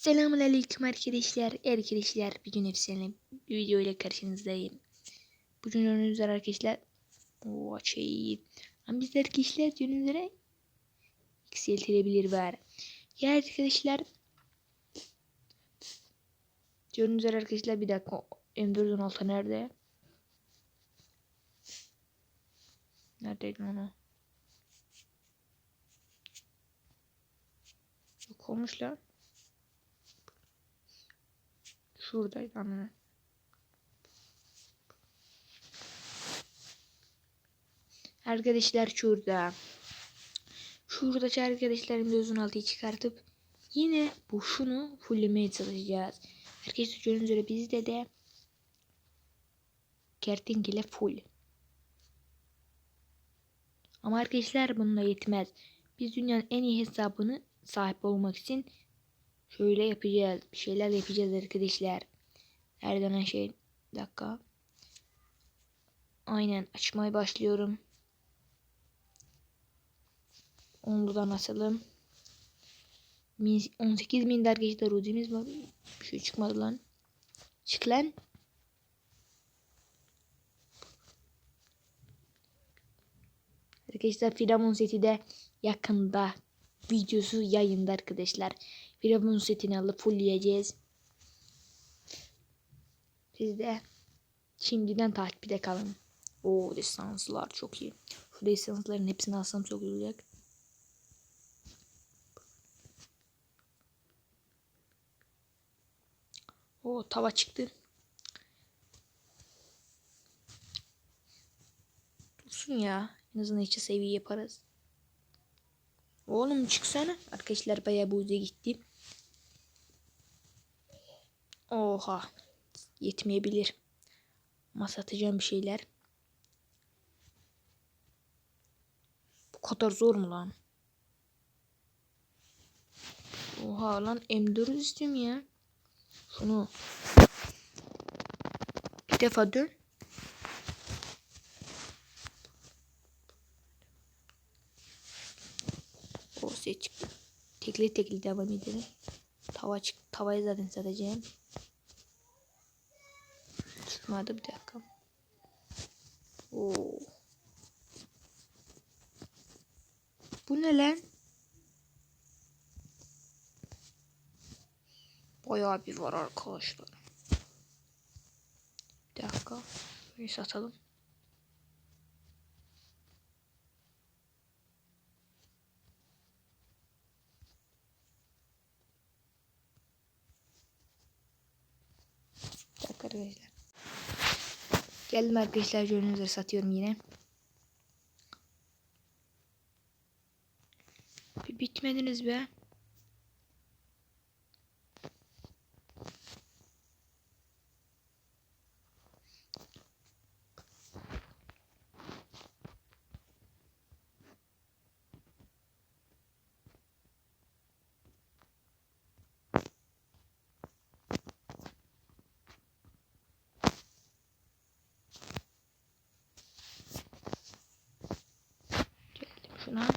Selamünaleyküm arkadaşlar. Arkadaşlar bir gün efsane bir video ile karşınızdayım. Bugün gördüğünüz arkadaşlar o şey ama biz arkadaşlar gördüğünüz üzere yükseltilebilir var. Ya arkadaşlar gördüğünüz üzere arkadaşlar bir dakika M4'ün altı nerede? Neredeydi onu? Yok olmuş lan. Şuradaydı anne. Arkadaşlar şurada. Şuradaki arkadaşlarım gözün altıyı çıkartıp yine bu şunu fulllemeye çalışacağız. Arkadaşlar gördüğünüz üzere bizde de kertenkele full. Ama arkadaşlar bununla yetmez. Biz dünyanın en iyi hesabını sahip olmak için Şöyle yapacağız. Bir şeyler yapacağız arkadaşlar. Nereden şey? Bir dakika. Aynen açmaya başlıyorum. Onludan asalım. 18 bin arkadaşlar udimiz var. Bir şey çıkmadı lan. Çık lan. Arkadaşlar Firavun seti de yakında videosu yayında arkadaşlar. Firavun setini alıp fullleyeceğiz. Siz de şimdiden takipte kalın. O lisanslar çok iyi. Şu lisansların hepsini alsam çok iyi olacak. O tava çıktı. Dursun ya. En azından içi seviye yaparız. Oğlum çıksana. Arkadaşlar bayağı buza gitti. Oha. Yetmeyebilir. Ama satacağım bir şeyler. Bu kadar zor mu lan? Oha lan M4 istiyorum ya. Şunu. Bir defa dön. O ses çıktı. Tekli tekli devam edelim. Tava çık tavayı zaten satacağım. Çıkmadı bir dakika. Oo. Bu ne lan? Bayağı bir var arkadaşlar. Bir dakika. Bir satalım. Bir dakika arkadaşlar. Geldim arkadaşlar gördüğünüz üzere satıyorum yine. Bitmediniz be. Geldim şuna.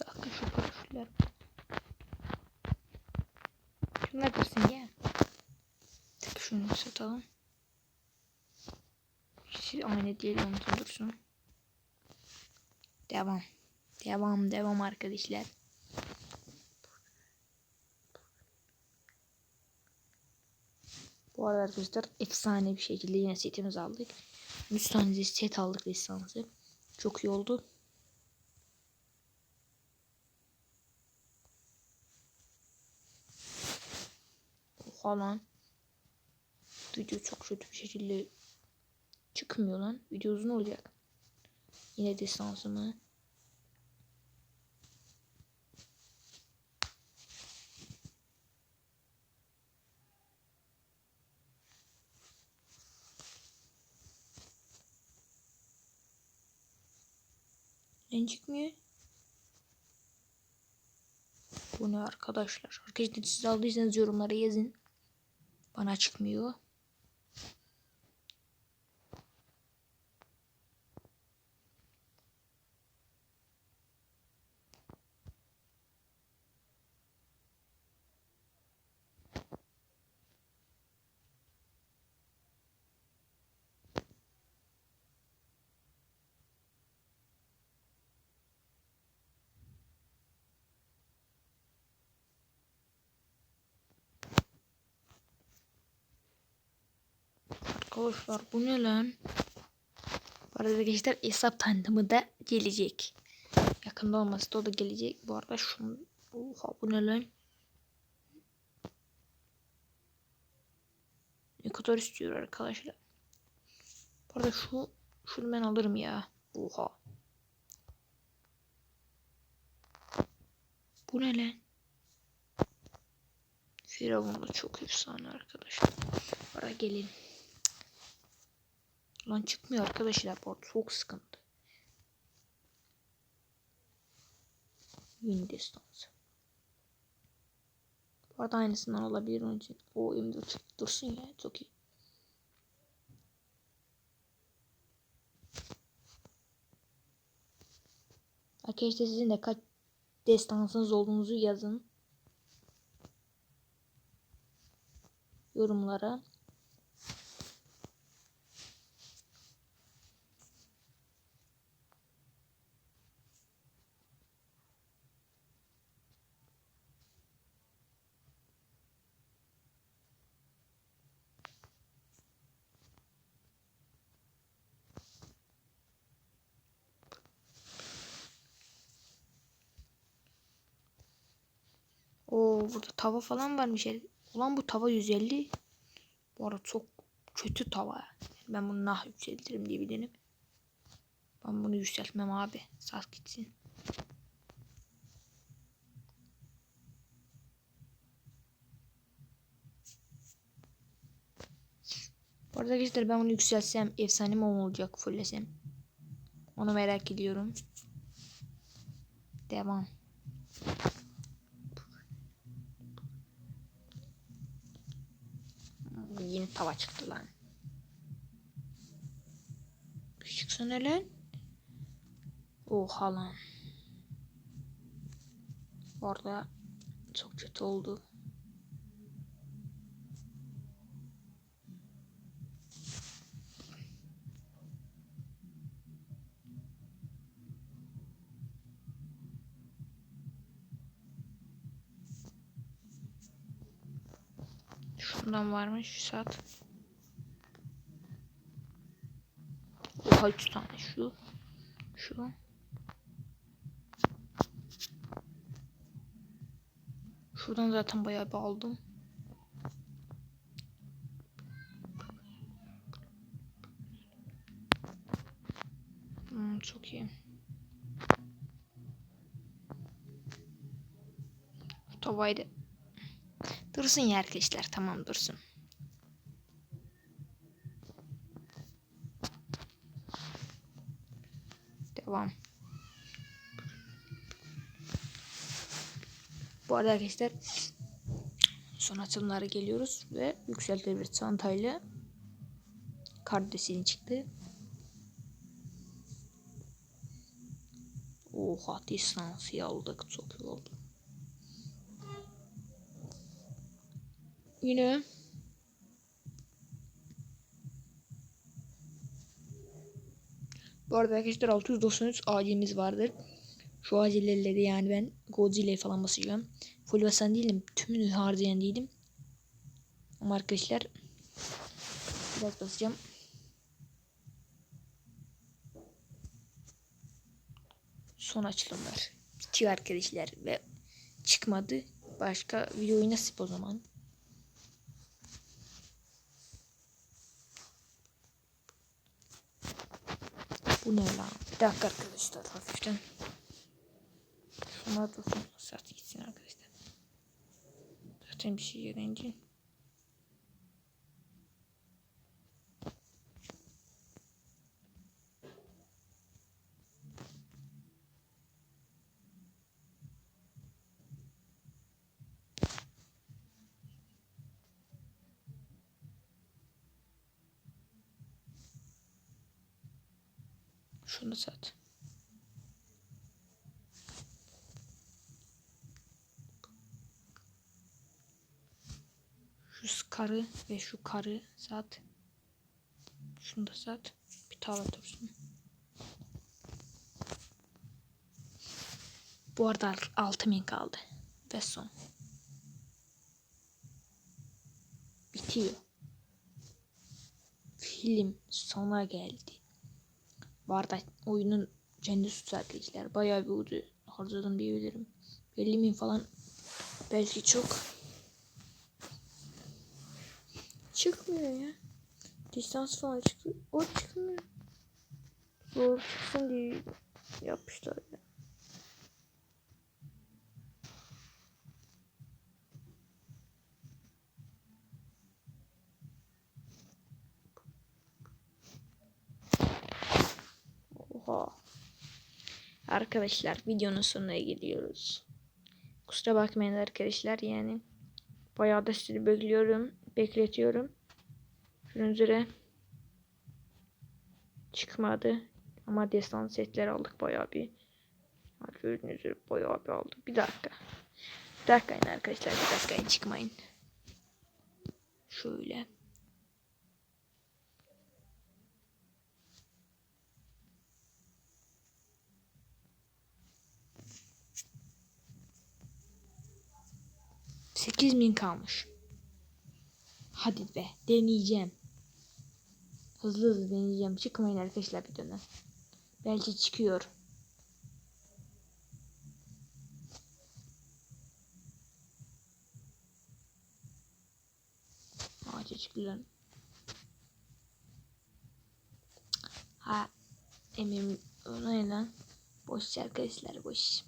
Bir dakika paraşütler. Şunlar dursun ya. Tek şunu satalım. İkisi aynı değil onun dursun. Devam. Devam devam arkadaşlar. Bu arada arkadaşlar efsane bir şekilde yine setimizi aldık. 100 tane set aldık lisansı. Çok iyi oldu. Oha lan. Video çok kötü bir şekilde çıkmıyor lan. Video uzun olacak. Yine lisansımı. En çıkmıyor. Bu ne arkadaşlar? Arkadaşlar siz aldıysanız yorumlara yazın. Bana çıkmıyor. Arkadaşlar bu ne lan? Bu arada arkadaşlar hesap tanıtımı da gelecek. Yakında olmasa da o da gelecek. Bu arada şunu... Oha bu ne lan? Ne kadar istiyor arkadaşlar? Bu arada şu... Şunu ben alırım ya. Oha. Bu ne lan? Firavun da çok efsane arkadaşlar. Arada gelin. Lan çıkmıyor arkadaşlar. Arada çok sıkıntı. Yeni destansı. Bu arada aynısından olabilir onun için. O M4 çıktı. dursun ya. Çok iyi. Arkadaşlar sizin de kaç destansınız olduğunuzu yazın. Yorumlara. Oo burada tava falan varmış. Ulan bu tava 150. Bu arada çok kötü tava. Ben bunu nah yükseltirim diye bilirim. Ben bunu yükseltmem abi. Sat gitsin. Bu arada arkadaşlar ben bunu yükseltsem efsane mi olacak fullesem. Onu merak ediyorum. Devam. Yeni tava çıktı lan. Çıksana lan. Oha lan. Orada çok kötü oldu. Şundan varmış şu saat. Oha 3 tane şu. Şu. Şuradan zaten bayağı bir aldım. Hmm, çok iyi. Da Dursun ya arkadaşlar tamam dursun. Devam. Bu arada arkadaşlar son açılımlara geliyoruz ve yükseltilir bir çantayla kardeşini çıktı. Oha distansı aldık çok iyi oldu. Yine Bu arada arkadaşlar 693 acilimiz vardır. Şu acillerle de yani ben Godzilla'yı falan basacağım. Full basan değilim. Tümünü harcayan değilim. Ama arkadaşlar biraz basacağım. Son açılımlar. Bitiyor arkadaşlar ve çıkmadı. Başka videoyu nasip o zaman. Bu ne lan? Bir dakika arkadaşlar hafiften. Şuna dursun. Saat gitsin arkadaşlar. Zaten bir şey gelince. Şunu sat. Şu karı ve şu karı sat. Şunu da sat. Bir tava dursun. Bu arada 6000 kaldı. Ve son. Bitiyor. film sona geldi. Bu oyunun kendi arkadaşlar. Bayağı bir ucu harcadım diyebilirim. 50 bin falan belki çok. Çıkmıyor ya. Distans falan çıkıyor. O çıkmıyor. Doğru çıksın diye yapmışlar ya. Oha. Arkadaşlar videonun sonuna geliyoruz. Kusura bakmayın arkadaşlar yani. Bayağı da sizi bekliyorum. Bekletiyorum. Şunun üzere çıkmadı. Ama destan setler aldık bayağı bir. Gördüğünüz üzere bayağı bir aldık. Bir dakika. Bir dakika arkadaşlar. Bir dakika çıkmayın. Şöyle. Sekiz bin kalmış. Hadi be deneyeceğim. Hızlı hızlı deneyeceğim. Çıkmayın arkadaşlar bir dönem. Belki çıkıyor. Ağaca çıktı lan. Ha emin ona lan? Boş arkadaşlar boş.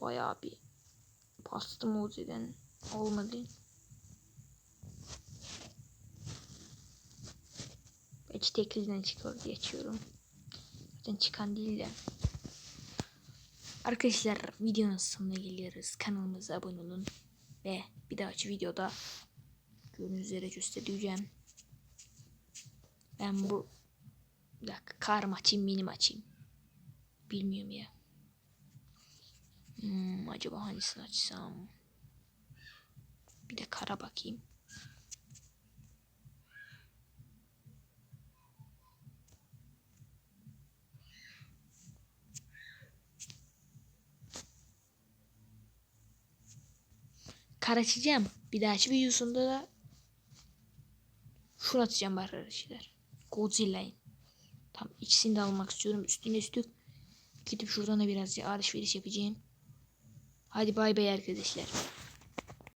Bayağı bir bastım Uzi'den olmadı. Belki tekliden çıkıyor diye açıyorum. Zaten çıkan değil de. Arkadaşlar videonun sonuna geliyoruz. Kanalımıza abone olun. Ve bir dahaki videoda gördüğünüz üzere göstereceğim. Ben bu bir dakika kar mı açayım mini mi açayım? Bilmiyorum ya. Hmm, acaba hangisini açsam? Bir de kara bakayım. Kar açacağım. Bir dahaki videosunda da şunu atacağım bari arkadaşlar. Godzilla'yı. Tam ikisini de almak istiyorum. Üstüne üstlük gidip şuradan da biraz alışveriş yapacağım. Hadi bay bay arkadaşlar.